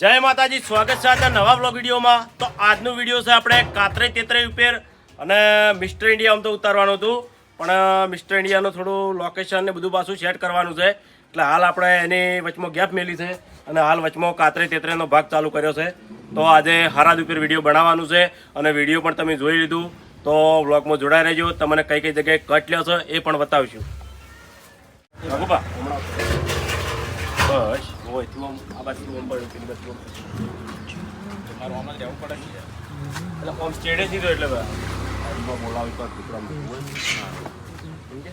જય માતાજી સ્વાગત છે આજના નવા બ્લોગ વિડીયોમાં. તો આજનો વીડિયો છે આપણે કાતરે તેતરે ઉપર અને મિસ્ટર ઇન્ડિયા આમ તો ઉતારવાનું હતું. પણ મિસ્ટર ઇન્ડિયાનું થોડું લોકેશન ને બધું પાછું સેટ કરવાનું છે. એટલે હાલ આપણે એની વચમાં ગેપ મેલી છે અને હાલ વચમાં કાતરે તેતરેનો ભાગ ચાલુ કર્યો છે. તો આજે હરાદ ઉપર વીડિયો બનાવવાનું છે અને વીડિયો પણ તમે જોઈ લીધું. તો બ્લોગમાં જોડાઈ રહેજો. તમને કઈ કઈ જગ્યાએ કટ લ્યો છો એ પણ બતાવીશું. રઘુભા, બસ ઓયથી આમ આ બાજુ આમ પડ્યું, પેલી બાજુથી મારું આમાં રહેવું પડે છે એટલે આમ સ્ટેડે સીધો એટલે બા. આમાં બોલાવી પર. સમજે?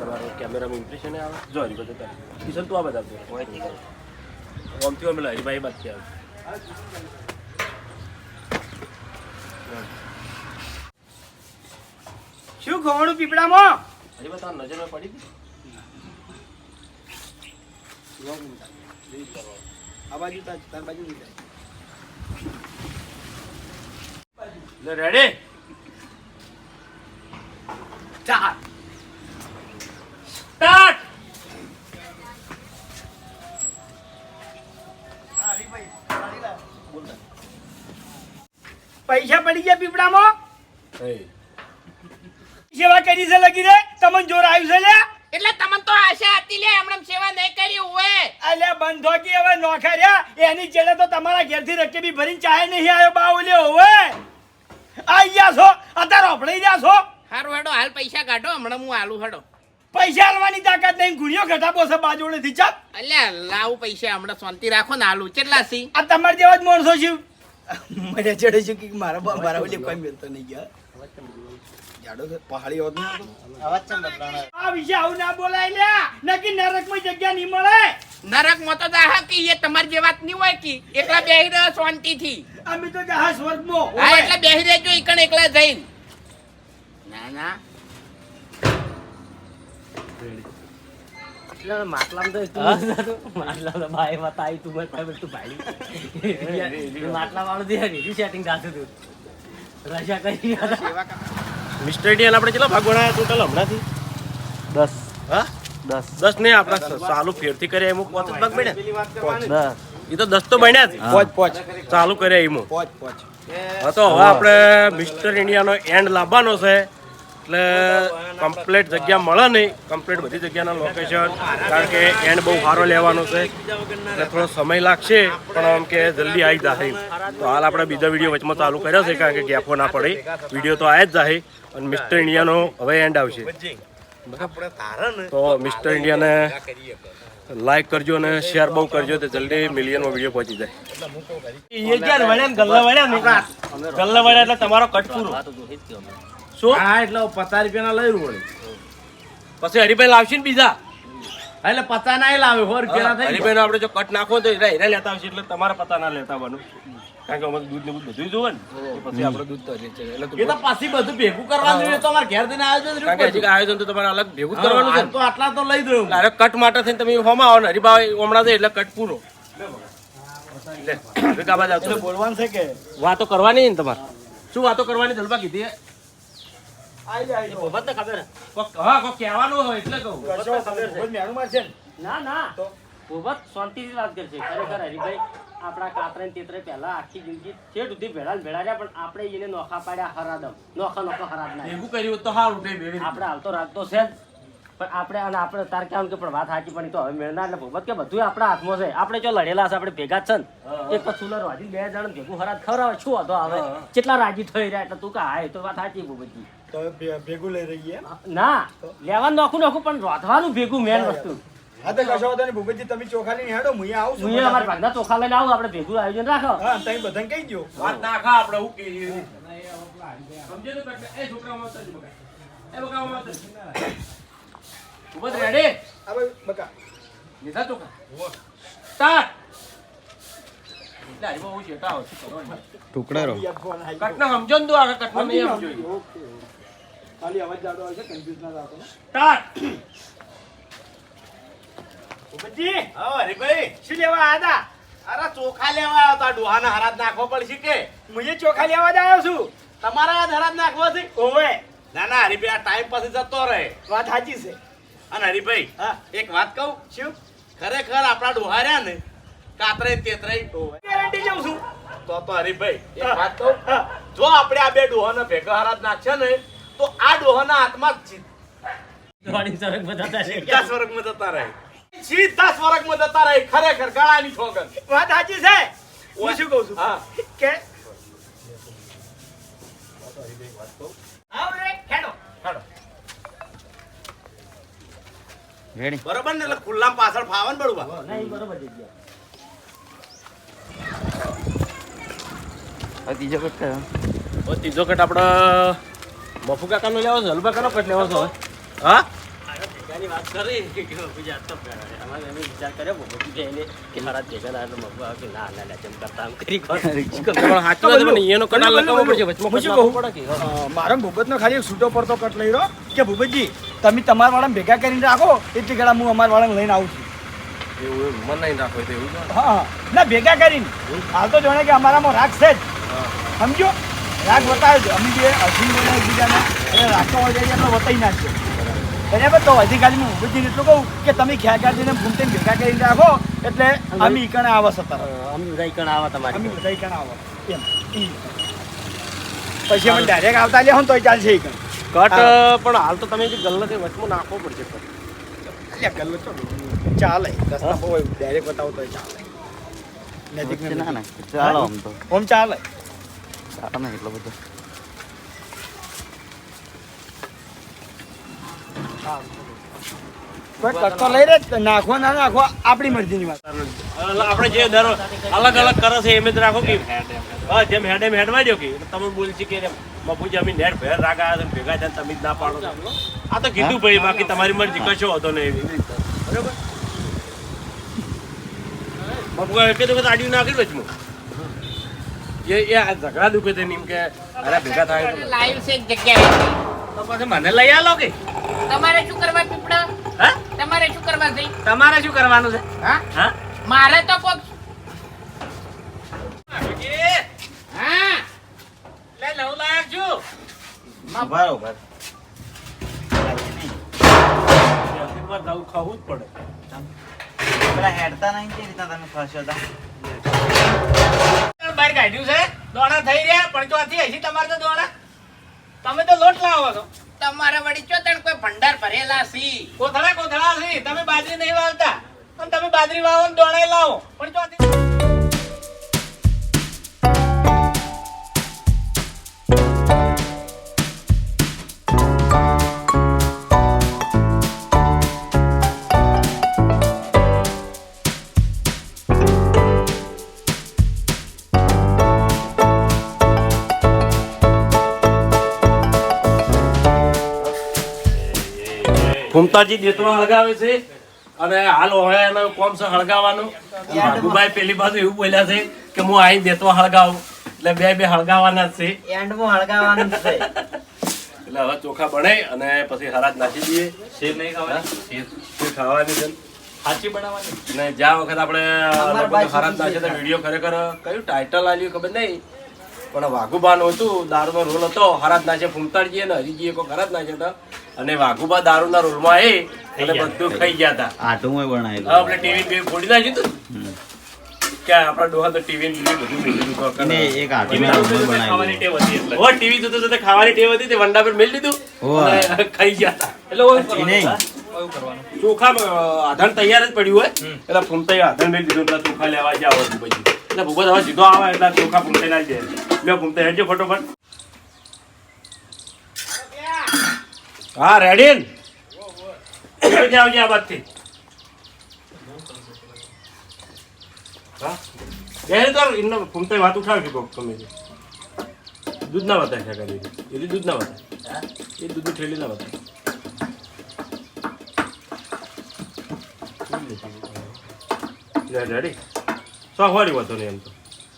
તમારો કેમેરામાં એ આવે જો હરી બધું તારે. કિશન તું આ બધા આમ પેલા હરીભાઈ બાજુથી આવે. શું ગોળું પીપળામાં હરીભાઈ તારા નજરમાં પડી હતી? આ બાજુ તાર બાજુ રેડી ચાર સ્ટાર્ટ પૈસા પડી ગયા પીપડામાં સેવા કરી છે લગી રે તમને જોર આવ્યું છે લે એટલે તમને તો આશા હતી લે હમણાં સેવા નહીં કરી હોય અલ્યા બંધો કે હવે નોખા રહ્યા. એની ચેડે તો તમારા ઘેરથી રકેબી ભરીને ચાય નહીં આવ્યો બાવલ્યો હવે આઈ ગયા છો. અત્યારે રોપડી ગયા છો. હારું હેડો હાલ પૈસા કાઢો હમણાં હું આલુ હેડો. પૈસા આલવાની તાકાત નહીં. ગુણ્યો ઘટાપો છે બાજોડેથી ચાપ અલ્યા લાવું પૈસા હમણાં શાંતિ રાખો ને આલુ. કેટલા સી? આ તમારા જેવા જ માણસો છું. મને ચડે છે કે મારા મારા ઓલે કોઈ મેલતો નહીં ગયા. જાડો છે પહાડી હોત આ વિશે આવું ના બોલાય લ્યા નકી નરકમાં જગ્યા નહીં મળે. નરકમાં તો દાહા કે એ તમારી જે વાત નહીં હોય કે એકલા બેહી રહ્યો શાંતિ થી અમે તો જહા સ્વર્ગમાં હા એટલે બેહી રહેજો એકણ એકલા જઈને. ના ના. માટલામાં તો તું માટલા તો ભાઈ બતાવી તું મને તું ભાઈ. માટલા વાળું દે સેટિંગ થતું તું રજા કરી. મિસ્ટર ઇન્ડિયન આપણે કેટલા ભાગ બનાવ્યા ટોટલ હમણાંથી? દસ. હા? દસ. દસ નહીં આપણા ચાલુ ફેરથી કર્યા એમાં પાંચ જ ભાગ બન્યા એ તો દસ. તો બન્યા જ. પોચ પોચ. ચાલુ કર્યા એમાં. પોચ પોચ. હા તો હવે આપણે મિસ્ટર ઇન્ડિયાનો એન્ડ લાવવાનો છે એટલે કમ્પ્લેટ જગ્યા મળે નહીં. કમ્પ્લેટ બધી જગ્યાના લોકેશન કારણ કે એન્ડ બહુ સારો લેવાનો છે. એટલે થોડો સમય લાગશે પણ આમ કે જલ્દી આવી જાય તો હાલ આપણે બીજા વીડિયો વચમાં ચાલુ કર્યો છે કારણ કે ગેફો ના પડે. વીડિયો તો આવ્યા જ જાય અને મિસ્ટર ઇન્ડિયાનો હવે એન્ડ આવશે. તો મિસ્ટર ઇન્ડિયાને લાઈક કરજો અને શેર બહુ કરજો તો જલ્દી મિલિયનમાં વીડિયો પહોંચી જાય. એટલે તમારો કટ પૂરો. શું? હા એટલે પચાસ રૂપિયાના લઈ રહ્યું પછી હરિભાઈ લાવશે ને બીજા? એટલે પતા ના લાવે થઈ હરિભાઈ આપણે જો કટ નાખો તો એરા લેતા આવશે એટલે તમારે પતા ના લેતા આવવાનું. કારણ કે અમારે દૂધ ને બધું બધું જોવે ને પછી આપણે દૂધ તો એટલે એ તો પછી બધું ભેગું કરવાનું એ તો અમારે ઘેર થઈને આયોજન કારણ કે આયોજન તો તમારે અલગ ભેગું કરવાનું છે તો આટલા તો લઈ દઉં અરે કટ માટે થઈને તમે હોમાં આવો ને હરિભાઈ હમણાં એટલે કટ પૂરો. લે. બોલવાનું છે કે? વાતો કરવાની ને તમારે? શું વાતો કરવાની જલપા કીધી આઈ જાય તો. બહુ ખબર હા? કોક કહેવાનું હોય એટલે કહું. ખબર છે. મેણું ના? ના બહુ શાંતિથી વાત કરશે. ખરેખર હરીભાઈ આપણા કાતરે તેતરે પહેલા આખી જિંદગી છેટ સુધી ભેળા ને પણ આપણે એને નોખા પાડ્યા હરાદમ. નોખા નોખા હરાદ ના. ભેગું કર્યું તો આપણે હાલ તો રાખતો છે જ. પણ આપણે અને આપણે તાર કહેવાનું કે પણ વાત સાચી પણ તો હવે મેળના એટલે ભગવત કે બધું આપણા હાથમાં છે. આપણે જો લડેલા છે આપણે ભેગા જ છે ને. એક તો સુલર વાજી બે જણ ભેગું હરાત ખવડાવે શું હતો આવે? કેટલા રાજી થઈ રહ્યા? એટલે તું કે હા એ તો વાત સાચી ભગવતજી તો ભેગું લઈ રહીએ? ના લેવાનું નોખું નોખું પણ રોધવાનું ભેગું મેન વસ્તુ. હા તો કશો વાંધો નહીં. તમે ચોખા લઈને હેડો હું આવું છું હું અમારા ભાગના ચોખા લઈને આવું આપણે ભેગું આયોજન રાખો. હા તમે બધાને કહી દો વાત નાખા આપણે હું કહીએ સમજે તો એ છોકરા માં એ બકા માં ઊભો રેડી. આ બકા. લીધા ચોખા? સ્ટાર્ટ. એટલે હરીબા હું શેઠા આવું છું કરવાનું. યાર ફોન આવી કટને સમજો ને તું આગળ કટના નહીં સમજો. ખાલી અવાજ જાડો આવે છે કન્ફ્યુઝ ના રાખો સ્ટાર્ટ ઉપજી હા હરીભાઈ. શું લેવા આવ્યા હતા અરે ચોખા લેવા આવ્યો તો ડોહાના હરાજ નાખવો પડશે કે? હું ચોખા લેવા જ આવ્યો છું. તમારા આ હરાજ નાખવો છે? ઓવે. ના ના હરીભાઈ આ ટાઈમ પાસે જતો રહે. વાત સાચી છે. અને હરીભાઈ હા. એક વાત કહું? શું? ખરેખર આપણા ડોહા રહ્યા ને કાતરે તેતરે ગેરંટી જાઉં છું. તો તો હરીભાઈ એક વાત કહું? જો આપણે આ બે ડોહાને ભેગા હરાજ નાખશે ને તો આ ડોહાના હાથમાં દોડી સરક બતાતા છે સીધા સ્વર્ગમાં જતા રહે. સીધા સ્વર્ગમાં જતા રહે. ખરેખર ગળાની ઠોકર વાત સાચી છે? હું શું કહું છું? હા. કે બરોબર ને? એટલે ખુલ્લામાં પાછળ ફાવે ને બળવા નહીં બરોબર છે ગયા. ત્રીજો કટ ત્રીજો કટ આપણે બફુ કાકાનો લેવો છે હલવા કાનો કટ લેવો છે હા? વાત કરી. કે બાપુજી તો પેલા છે. વિચાર કર્યો બાપુજી એને કે મારા ભેગા ના એટલે મગવા કે ના ના ના જેમ કરતા આમ કરી પણ સાચી વાત એનો કટાર લગાવવો પડશે વચમાં હું કટ શું નાખવો કહું? પડે કે? અ, મારો ભૂપતનો ખાલી છૂટો પડતો કટ લઈ રહ્યો કે ભૂપતજી તમે તમારા વાળા ભેગા કરીને રાખો એટલે ઘડા હું અમારા વાળા લઈને આવું છું. એવું મન નહીં રાખો એવું હા હા. ના ભેગા કરીને. હાલ તો જાણે કે અમારામાં રાખશે છે જ. સમજો રાગ બતાવ્યો છે. અમે જે અસીમ બોલ્યા એકબીજાને એટલે રાખતો હોય જઈએ આપણે બતાવી નાખશે બરાબર? તો ખાલી હું ભૂપતજીને એટલું કહું કે તમે ખ્યાગાજીને ભૂમતીને ભેગા કરીને રાખો. એટલે અમે ઈકણ આવે સત્તર અમે બધા ઈકણ આવે તમારી અમે બધા ઈકણ આવો. એમ. પછી અમે ડાયરેક્ટ આવતા લે તો ચાલશે ઈકણ કટ પણ હાલ તો તમે જે ગલ્લો છે વચમાં નાખવો પડશે. ગલ્લો ચો ચાલે. રસ્તા બહુ ડાયરેક્ટ બતાવો તો ચાલે. નજીક ના ના ચાલો આમ તો. ઓમ ચાલે. ને એટલો બધો કટકો લઈ રે નાખવો ના નાખવો આપણી મરજીની વાત. આપણે જે દર અલગ અલગ કરે છે એમ જ રાખો કે હા જેમ હેડે એમ હેડવા દો કે તમે બોલ કે મફુજી જમીન નેટ ભેર રાગ છે ભેગા થાય તમે જ ના પાડો આ તો કીધું ભાઈ બાકી તમારી મરજી કશો હતો નહીં. રીતે. બરોબર મફુ કે વખત આડી નાખી વચમાં એ એ આ ઝઘડા દુખે છે એમ કે અરે ભેગા થાય લાઈવ છે જગ્યાએ. તો પછી મને લઈ આલો કે? તમારે શું કરવા પીપળા? હા? તમારે શું કરવાનું છે? તમારે શું કરવાનું છે? હા? હા? મારે તો કોક હા. લે લવ લાયક છું બરોબર ખાવું જ પડે. પેલા હેડતા નહીં કે રીતના તમે ખસો હતા? બહાર કાઢ્યું છે. દોણા થઈ રહ્યા પણ ચોથી હજી તમારે તો દોણા. તમે તો લોટ લાવો છો. તમારે ચો ચોતણ કોઈ ભંડાર ભરેલા સી? કોથળા કોથળા સી. તમે બાજરી નહીં વાવતા. અને તમે બાજરી વાવો ને લાવો. પણ ચોથી ફૂમતાજી દેતવા હળગાવે છે. અને હાલ હવે એનો કોમ છે હળગાવવાનું. ભાગુભાઈ પેલી બાજુ એવું બોલ્યા છે કે હું અહીં દેતવા હળગાવું. એટલે બે બે હળગાવાના જ છે. એન્ડમાં હળગાવાનું છે. એટલે હવે ચોખા બનાવી અને પછી હરાજ નાખી દઈએ. શેર નહીં ખાવાની? શેર ખાવાની છે. સાચી બનાવવાની? ને જ્યાં વખત આપણે હરાજ નાખીએ તો વીડિયો ખરેખર કયું ટાઇટલ આવ્યું ખબર નહીં. પણ વાઘુબાન હતું દારૂનો રોલ હતો. હરાજ નાચે ફૂમતાડજીએ ને હરીજીએ કોઈ હરાજ નાચ્યો હતો. અને વાઘુબા દારૂના રોલમાં એ અને બધું ખાઈ ગયા. હતા. આટું હવે બનાવેલું આપણે ટીવી બે ફોડી નાખ્યું હતું કે આપણા ડોહા તો ટીવી ને બધું મેલી દીધું હતું. એક આટું એના જોડે જોડે ખાવાની એટલે. હો, ટીવી જોતે જોતે ખાવાની ટેવ હતી તે વંડા પર મેલી દીધું. અને ખાઈ ગયા હતા. એટલે ઓ નહીં. ચોખા આધાર તૈયાર જ પડ્યું હોય. એટલે ફૂમતાઈ આધાર મેલી દીધું એટલે ચોખા લેવા જાવ પછી. એટલે ભૂગત હવે સીધો આવે એટલે ચોખા ફૂમતાઈ ના દે લે ફૂમતાઈ હેડજો ફટોફટ. હા રેડી ને આવજે આ બાજથી. હા? તો એમનો ફૂમતાઈ વાત ઉઠાવી કોક તમે. દૂધ ના બતાય છે કરી એ દૂધ ના બતાય એ દૂધ ઠેલી ના બતાય રેડી સવારી વાતો નહીં એમ તો.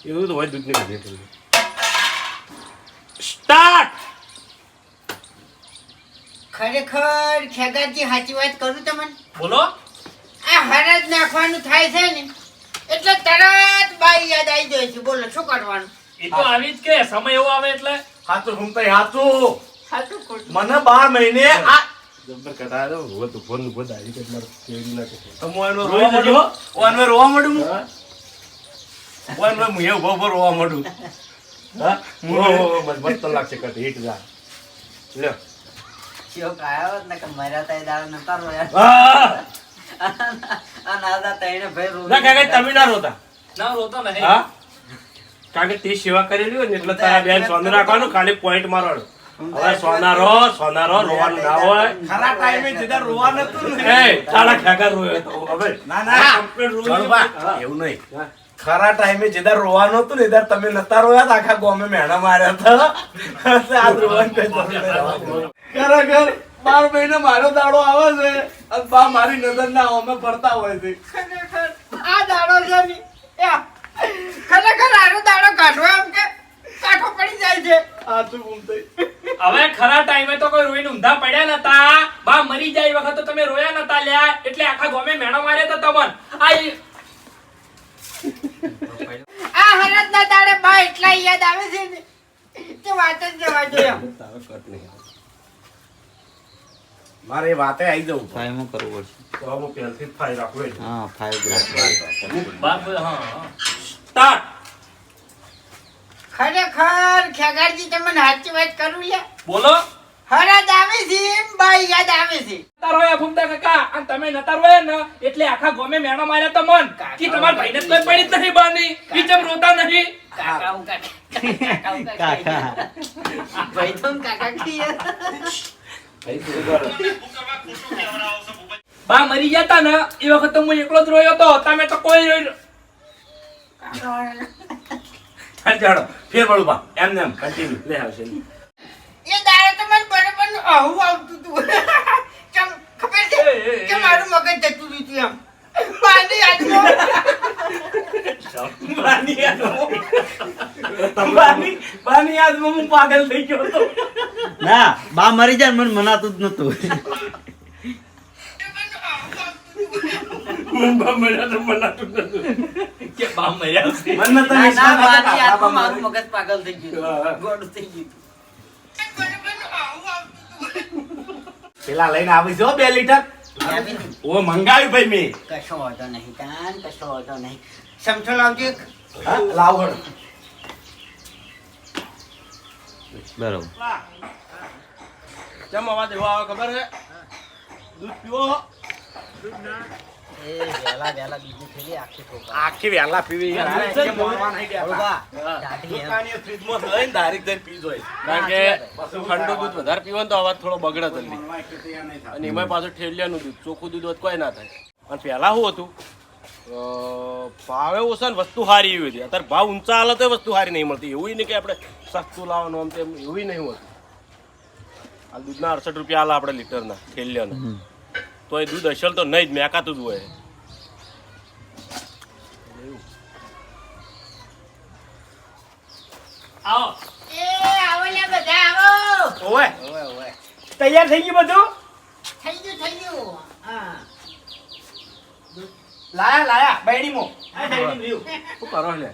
એ દૂધ હોય દૂધ નહીં બધી સ્ટાર્ટ ખરેખર ખેગાજી સાચી વાત કરું તમને? બોલો. આ હરજ નાખવાનું થાય છે ને એટલે તરત બાઈ યાદ આવી જાય છે. બોલો શું કરવાનું? એ તો આવી જ કે સમય એવો આવે એટલે. હાથું હું હાચું. સાચું મને બાર મહિને આ જબ્બર કટા દો હું તો ફોન ઉપર દાડી કે મારે કેવી ના કે તો હું એનો રોઈ રોવા જજો. માંડું. રોવા મળ્યું મુએ ઊભો ઊભો રોવા માંડું. હા? ઓ, ઓ, મસ્ત મસ્ત લાગશે કટ હિટ જા. લ્યો. ચિયો કાયો ને કે મર્યા તા એ નતા રોયા. હા તઈને ભાઈ રોવી ના કાકા તમે ના રોતા. ના રોતો નહીં. હા? કારણ કે તે સેવા કરેલી હોય ને એટલે તારા બેન સોનું રાખવાનું ખાલી પોઈન્ટ મારવાનું. હવે સોનારો સોનારો રોવાનું ના હોય. ખરા ટાઈમે જેદાર રોવા નતું ને. એ તારા ખેગા રોયો હવે ના ના. complete રોઈ એવું નહીં. ખરા ટાઈમે જેદાર રોવાનું હતું ને એદાર તમે નતા રોયા તો આખા ગોમે મેણા માર્યા હતા આ રોવાની. ખરેખર બાર મહિને મારો દાડો આવે છે અને બા મારી નજર ના અમે ફરતા હોય છે. ખરેખર આ દાડો છે ને ખરેખર આનો દાડો કાઢવા એમ કે કાઠો પડી જાય છે. આ તું ઘૂમતી હવે ખરા ટાઈમે તો કોઈ રોઈને ઊંધા પડ્યા નતા. બા મરી જાય એ વખત તો તમે રોયા નતા લ્યા. એટલે આખા ગોમે મેણો મારે તો તમન. આ આ હરત ના દાડે બા એટલા યાદ આવે છે ને કે વાત જ જવા જોઈએ મારે એ વાતે આવી જવું ફાઈવમાં કરવું પડશે? તો હું પહેલથી જ ફાઈ રાખું હા ફાઈવ ગ્રામ બાપ હા, સ્ટાર્ટ ખરેખર ખેગારજી તમે સાચી વાત કરું લે બોલો. હરદ આવે છે એમ યાદ આવે છે. તાર રોયા ફૂમતા કાકા અને તમે નતા રોયા ને એટલે આખા ગોમે મેણો માર્યા તો મન. કે તમાર ભાઈને તો કોઈ પડી જ નહીં બાની કે જેમ રોતા નહીં કાકા હું કાકા. કાકા ભાઈ તો કાકા કહીએ. બા મરી જતા ને? એ વખત તો હું એકલો જ રોયો તો તમે તો કોઈ હાલ ચાલો ફેર વળું બા. એમને એમ. કન્ટિન્યુ લે આવશે. એ દાડે તો મને બરાબરનું આવું આવતું હતું કેમ ખબર છે કે મારું મગજ જતું રહ્યું હતું એમ. બાની યાદમાં બાની યાદમાં બાની બાની યાદમાં હું પાગલ થઈ ગયો હતો. ના બા મરી જાય મને મનાતું જ નતું. મારું મગજ પાગલ થઈ ગયું ગોળ થઈ ગયું બરોબરનું આવું આવતું હતું. પેલા લઈને આવી જો બે લીટર. ઓ મંગાવ્યું ભાઈ મેં. કશો વાંધો નહીં કાન કશો વાંધો નહીં. સમજો લાવજો હા. બરોબર. અવાજ એવો આવે ખબર છે? દૂધ પીવો. એ વેલા વેલા બીજી થેલી આખી વેલા પીવી. હા, ઠંડુ દૂધ વધારે પીવો ને તો અવાજ થોડો બગડે જલ્દી. અને એમાં પાછું ઠેલિયાનું દૂધ ચોખ્ખું દૂધ કોઈ ના થાય. અને પહેલા શું હતું? ભાવે ઓછા ને વસ્તુ સારી એવી હતી. અત્યારે ભાવ ઊંચા હાલે તો વસ્તુ સારી નહીં મળતી. એવું નહીં કે આપણે સસ્તું લાવવાનું આમ તેમ એવું નહીં હોતું. આ દૂધના અડસઠ રૂપિયા હાલ આપણે લીટરના ઠેલિયાના તો એ દૂધ અસલ તો નહીં જ મેકાતું જ હોય. આવો. એ આવો લે બધા આવો. ઓવે. તૈયાર થઈ ગયું બધું? થઈ ગયું થઈ ગયું. હા. લાયા લાયા બૈડીમાં શું કરો હોય,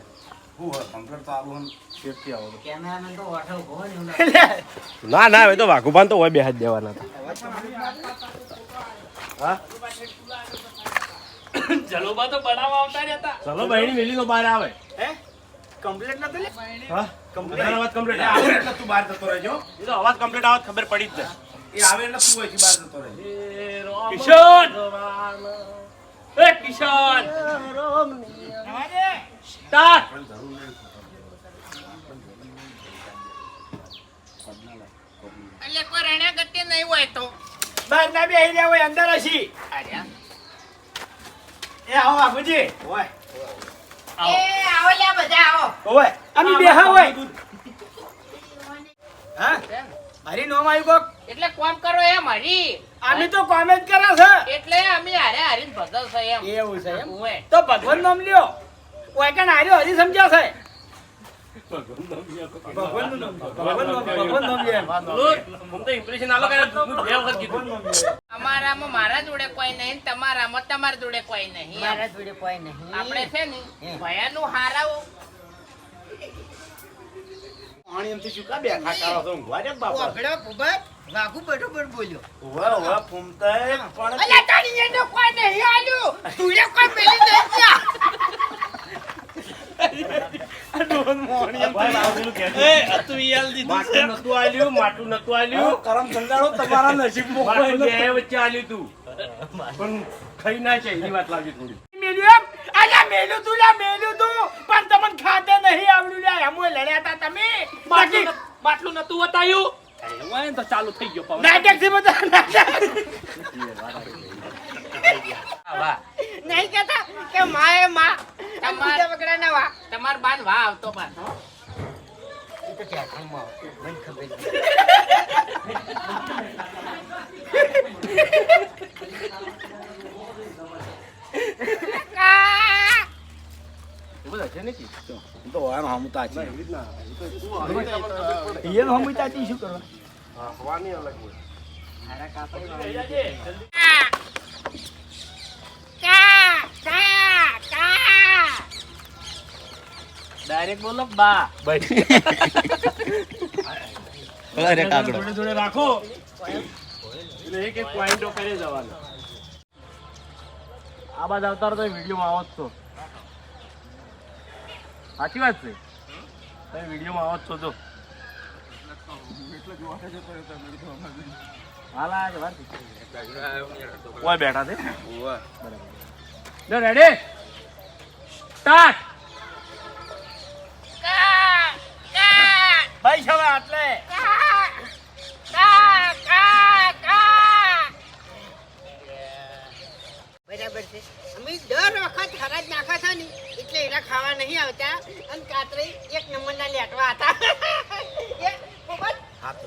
આવો કેમેરામેન તો વાઠો ઊભો ને ના ના હવે તો વાઘુબાન તો હોય બે હાથ દેવાના હતા જલોબા તો બનાવવા આવતા રહેતા ચલો બહેણી મેલી તો બહાર આવે. હે? કમ્પ્લીટ નતું લે? હા? કમ્પ્લીટ અવાજ કમ્પ્લીટ આવે એટલે તું બહાર જતો રહેજો. એ તો અવાજ કમ્પ્લીટ આવે ખબર પડી જ જાય એ આવે એટલે તું અહીંથી બહાર જતો રહેજો. કિશન! એ કિશન! સ્ટાર્ટ! એટલે કોઈ રણ્યા ગતિ નહીં હોય તો? બહાર ના બે રહ્યા હોય અંદર હશી. એ આવો બાપુજી. ઓય એ આવો લે બધા આવો. હોય. અમે બેહા હોય. હા? મારી નોમ આવી કોક? એટલે કોમ કરો એમ હરી. અમે તો કોમેન્ટ કરે છે. એટલે અમે હારે હારીને ભગલ છે એમ. એવું છે એમ? તો ભગવાન નામ લ્યો. કોઈ કણ હાર્યો હરી સમજ્યા છે? અમારામાં મારા જોડે કોઈ નહીં તમારામાં તમારા જોડે કોઈ નહીં મારા જોડે કોઈ નહીં. આપણે છે ને ભયાનું હારાઓ પાણી એમથી શું કાં બેઠા કરો છો? ઊંઘવા દે બાપા. ઓગળો ભૂપત વાઘુ બરોબર બોલ્યો. ઊભા, ઊભા, ફૂમતાય પણ અલા તારી એને કોઈ નહીં આલ્યું તુંએ કોઈ મેલી નહીં ગયા. માટલું નતું આલ્યું માટલું નતું આલ્યું. કરમ સંગાળો તમારા નસીબમાં કોઈ બે વચ્ચે આલ્યું તું. પણ ખાઈ ના છે એની વાત લાવજો થોડી. મેલ્યું એમ? મેલ્યું તું લ્યા મેલ્યું તું. પણ તમને ખાતે નહીં આવડ્યું લ્યા એમ લડ્યા હતા તમે. બાકી માટલું નતું બતાયું. અરે, તો ચાલુ થઈ ગયો પવન. નાટક છે બધા નાટક નહીં કહેતા કે માએ માં તમાર- વગડા ના વા તમાર બાન વાહ આવતો બાન કા તો આનો હમતા છે. એને હમુતા તી શું કરવા? કા કા કા ડાયરેક્ટ બોલો બા? જોડે જોડે રાખો. એટલે એક એક પોઈન્ટો કરી જવાનો. આ બાદ આવતા રહો તો વિડીયોમાં આવો જ છો સાચી વાત છે. તમે વિડીયોમાં આવો જ છો જો. ઓય બેઠા છે. જો રેડી સ્ટાર્ટ હવે આટલે કા કા કા કા બરાબર છે અમે દર વખત હરાજ નાખા હતા ને એટલે એના ખાવા નહીં આવતા. અને કાતરે એક નંબરના લેટવા હતા.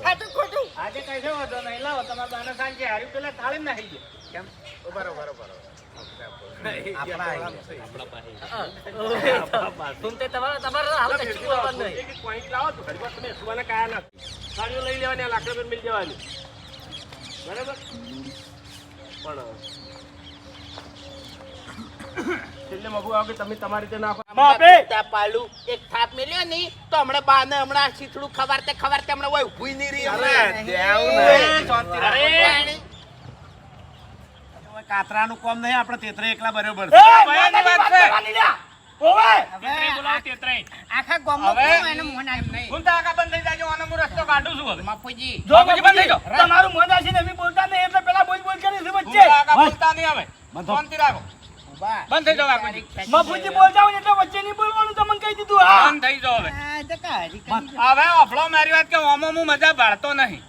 ખાતું ખોટું આજે કઈ છે વાંધો નહીં. લાવો તમારા બાને સાંજે હાર્યું પેલા થાળી નાખી ગયો કેમ? તમે મિલ જવાની. બરાબર? પણ છેલ્લે મગુ આવે કે તમે તમારી રીતે નાખો બાપે ત્યાં પાલું એક થાપ મેલ્યો ની તો હમણાં બાને હમણાં શીથડું ખવારતે ખવારતે હમણાં ઓય ઊભુંય નહીં રહી રાખો. કાતરાનું કોમ નહીં આપણે તેતરે એકલા બરોબર આખા નહીં. હું તો બંધ થઈ જાજો આનો હું રસ્તો કાઢું છું હવે. જો બંધ થઈ જાઓ. તમારું મન ને અમે બોલતા નહીં એટલે પેલા બોલ બોલ કરી છે વચ્ચે. બોલતા નહીં હવે. શાંતિ રાખો. બંધ થઈ જાવ બાપુજી. બોલતા હોય એટલે વચ્ચે નહીં બોલવાનું તમને કહી દીધું હા. બંધ થઈ જાવ હવે. હવે અફળો મારી વાત કે ઓમો હું મજા ભાળતો નહીં.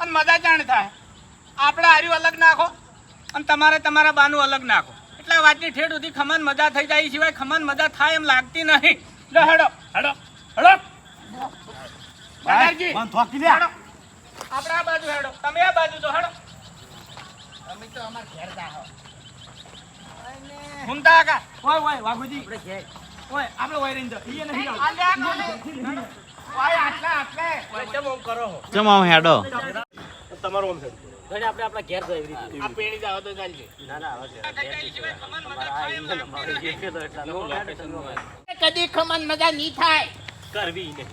અને મજા જાણ થાય. આપણે હાર્યું અલગ નાખો અને તમારે તમારા બાનું અલગ નાખો. એટલે વાતની ઠેઠ સુધી ખમન મજા થઈ જાય એ સિવાય ખમન મજા થાય એમ લાગતી નહીં. લો હેડો હડો હડો. આપણે આ બાજુ હેડો. તમે આ બાજુ તો હેડો. તમે તો અમાર ઘેર જાહો. ઘૂમતા કા? ઓય ઓય વાઘુજી. ઓય આપણે ઓય રેન્જર. ઈ નહીં જાઓ. ઓય આટલા આટલે. ચમ ઓમ કરો ચમ ઓમ હેડો. તમારું ઓમ હેડો આપણે આપણા ઘેર આ પેણી જાવ તો ચાલજે ના ના છે નો નો. કદી ખમન મજા નહીં થાય. કરવી નહીં.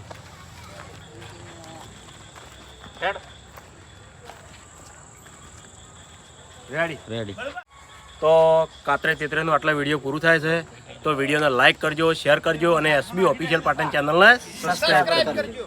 રેડી રેડી તો કાતરે તેતરેનું આટલા વીડિયો પૂરું થાય છે, તો વિડીયોને લાઈક કરજો, શેર કરજો અને એસબી ઓફિશિયલ પાટણ ચેનલને સબસ્ક્રાઈબ કરજો.